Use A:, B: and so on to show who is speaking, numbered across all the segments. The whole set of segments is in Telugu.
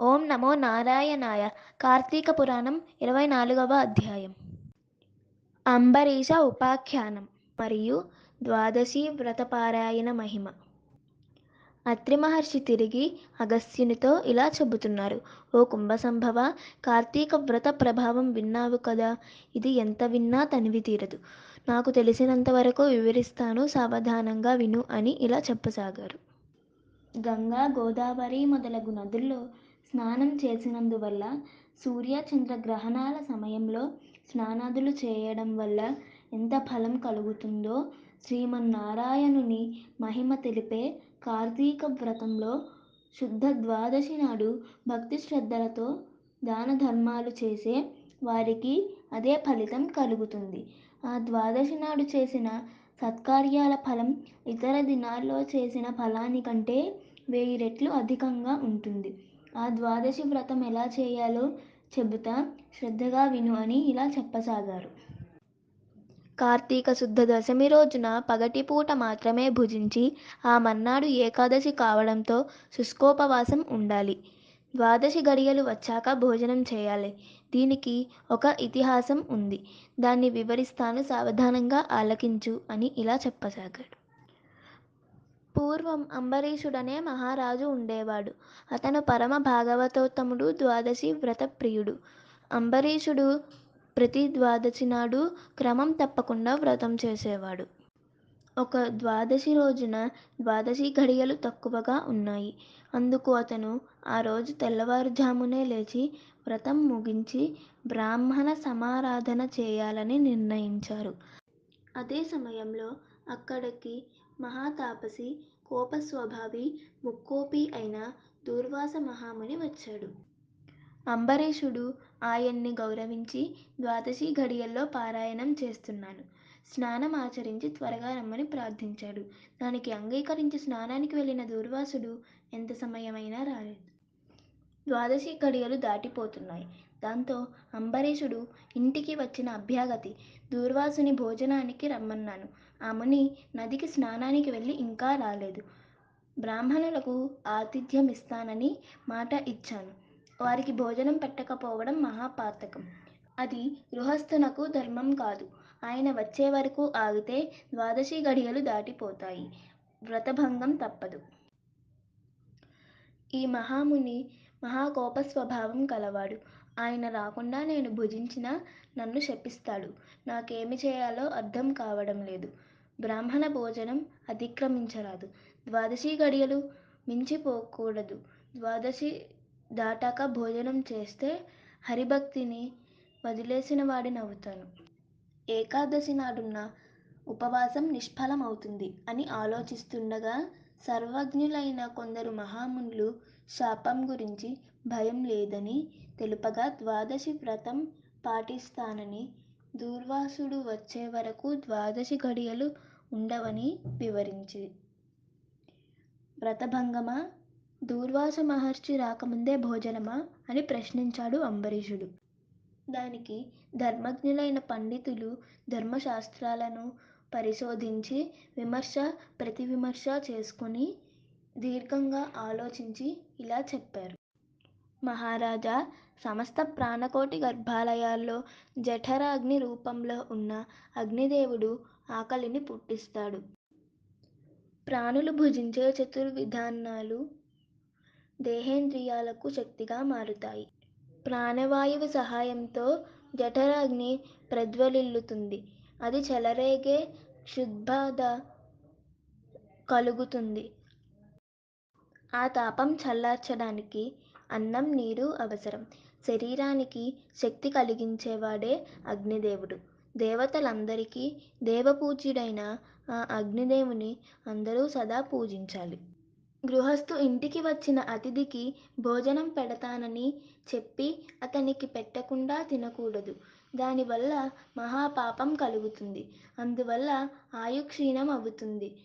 A: ఓం నమో నారాయణాయ. కార్తీక పురాణం ఇరవై నాలుగవ అధ్యాయం. అంబరీష ఉపాఖ్యానం మరియు ద్వాదశి వ్రతపారాయణ మహిమ. అత్రి మహర్షి తిరిగి అగస్త్యునితో ఇలా చెబుతున్నారు. ఓ కుంభసంభవ కార్తీక వ్రత ప్రభావం విన్నావు కదా? ఇది ఎంత విన్నా తనివి తీరదు. నాకు తెలిసినంత వరకు వివరిస్తాను సావధానంగా విను అని ఇలా చెప్పసాగారు. గంగా గోదావరి మొదలగు నదుల్లో స్నానం చేసినందువల్ల సూర్య చంద్ర గ్రహణాల సమయంలో స్నానాదులు చేయడం వల్ల ఎంత ఫలం కలుగుతుందో శ్రీమన్నారాయణుని మహిమ తెలిపే కార్తీక వ్రతంలో శుద్ధ ద్వాదశి నాడు భక్తి శ్రద్ధలతో దాన ధర్మాలు చేసే వారికి అదే ఫలితం కలుగుతుంది. ఆ ద్వాదశి నాడు చేసిన సత్కార్యాల ఫలం ఇతర దినాల్లో చేసిన ఫలానికంటే వెయ్యి రెట్లు అధికంగా ఉంటుంది. ఆ ద్వాదశి వ్రతం ఎలా చేయాలో చెబుతా శ్రద్ధగా విను అని ఇలా చెప్పసాగారు. కార్తీక శుద్ధ దశమి రోజున పగటిపూట మాత్రమే భుజించి ఆ మన్నాడు ఏకాదశి కావడంతో శుష్కోపవాసం ఉండాలి. ద్వాదశి గడియలు వచ్చాక భోజనం చేయాలి. దీనికి ఒక ఇతిహాసం ఉంది. దాన్ని వివరిస్తాను సావధానంగా ఆలకించు అని ఇలా చెప్పసాగాడు. పూర్వం అంబరీషుడనే మహారాజు ఉండేవాడు. అతను పరమ భాగవతోత్తముడు ద్వాదశి వ్రత ప్రియుడు అంబరీషుడు ప్రతి ద్వాదశి నాడు క్రమం తప్పకుండా వ్రతం చేసేవాడు. ఒక ద్వాదశి రోజున ద్వాదశి ఘడియలు తక్కువగా ఉన్నాయి. అందుకు అతను ఆ రోజు తెల్లవారుజామునే లేచి వ్రతం ముగించి బ్రాహ్మణ సమారాధన చేయాలని నిర్ణయించారు. అదే సమయంలో అక్కడికి మహాతాపసి కోపస్వభావి ముక్కోపి అయిన దూర్వాస మహాముని వచ్చాడు. అంబరీషుడు ఆయన్ని గౌరవించి ద్వాదశి ఘడియల్లో పారాయణం చేస్తున్నాను. స్నానం ఆచరించి త్వరగా రమ్మని ప్రార్థించాడు. దానికి అంగీకరించి స్నానానికి వెళ్ళిన దూర్వాసుడు ఎంత సమయమైనా రాలేదు. ద్వాదశి గడియలు దాటిపోతున్నాయి. దాంతో అంబరీషుడు ఇంటికి వచ్చిన అభ్యాగతి దూర్వాసుని భోజనానికి రమ్మన్నాను. ఆ ముని నదికి స్నానానికి వెళ్ళి ఇంకా రాలేదు. బ్రాహ్మణులకు ఆతిథ్యం ఇస్తానని మాట ఇచ్చాను. వారికి భోజనం పెట్టకపోవడం మహాపాతకం. అది గృహస్థునకు ధర్మం కాదు. ఆయన వచ్చే వరకు ఆగితే ద్వాదశి గడియలు దాటిపోతాయి. వ్రతభంగం తప్పదు. ఈ మహాముని మహాకోప స్వభావం కలవాడు. ఆయన రాకుండా నేను భుజించినా నన్ను శపిస్తాడు. నాకేమి చేయాలో అర్థం కావడం లేదు. బ్రాహ్మణ భోజనం అతిక్రమించరాదు. ద్వాదశి గడియలు మించిపోకూడదు. ద్వాదశి దాటాక భోజనం చేస్తే హరిభక్తిని వదిలేసిన వాడినవుతాను ఏకాదశి నాడున్న ఉపవాసం నిష్ఫలమవుతుంది అని ఆలోచిస్తుండగా సర్వజ్ఞులైన కొందరు మహామునులు శాపం గురించి భయం లేదని తెలుపగా ద్వాదశి వ్రతం పాటిస్తానని దూర్వాసుడు వచ్చే వరకు ద్వాదశి ఘడియలు ఉండవని వివరించి. వ్రతభంగమా? దూర్వాస మహర్షి రాకముందే భోజనమా? అని ప్రశ్నించాడు అంబరీషుడు. దానికి ధర్మజ్ఞులైన పండితులు ధర్మశాస్త్రాలను పరిశోధించి విమర్శ ప్రతి విమర్శ చేసుకుని దీర్ఘంగా ఆలోచించి ఇలా చెప్పారు. మహారాజా సమస్త ప్రాణకోటి గర్భాలయాల్లో జఠరాగ్ని రూపంలో ఉన్న అగ్నిదేవుడు ఆకలిని పుట్టిస్తాడు. ప్రాణులు భుజించే చతుర్విధానాలు దేహేంద్రియాలకు శక్తిగా మారుతాయి. ప్రాణవాయువు సహాయంతో జఠరాగ్ని ప్రజ్వలిల్లుతుంది. అది చెలరేగే క్షుద్బాధ కలుగుతుంది. ఆ తాపం చల్లార్చడానికి అన్నం నీరు అవసరం. శరీరానికి శక్తి కలిగించేవాడే అగ్నిదేవుడు. దేవతలందరికీ దేవపూజ్యుడైన ఆ అగ్నిదేవుని అందరూ సదా పూజించాలి. గృహస్థు ఇంటికి వచ్చిన అతిథికి భోజనం పెడతానని చెప్పి అతనికి పెట్టకుండా తినకూడదు. దానివల్ల మహాపాపం కలుగుతుంది. అందువల్ల ఆయుక్షీణం అవుతుంది.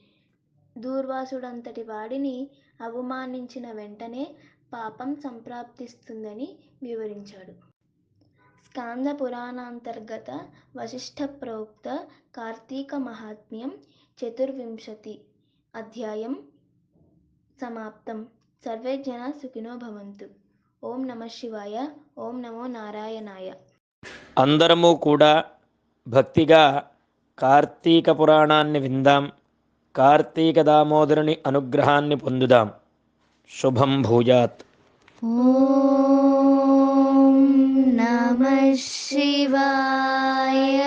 A: దూర్వాసుడంతటి వాడిని అవమానించిన వెంటనే పాపం సంప్రాప్తిస్తుందని వివరించాడు. స్కాంద పురాణాంతర్గత వశిష్ఠ ప్రోక్త కార్తీక మహాత్మ్యం చతుర్వింశతి అధ్యాయం సమాప్తం. సర్వే జన సుఖినో భవంతు. ఓం నమ శివాయ. ఓం నమో నారాయణాయ.
B: అందరము కూడా భక్తిగా కార్తీక పురాణాన్ని విందాం కార్తీక దామోదరుని అనుగ్రహాన్ని పొందుదాం. శుభం భూయాత్.
C: శివాయ.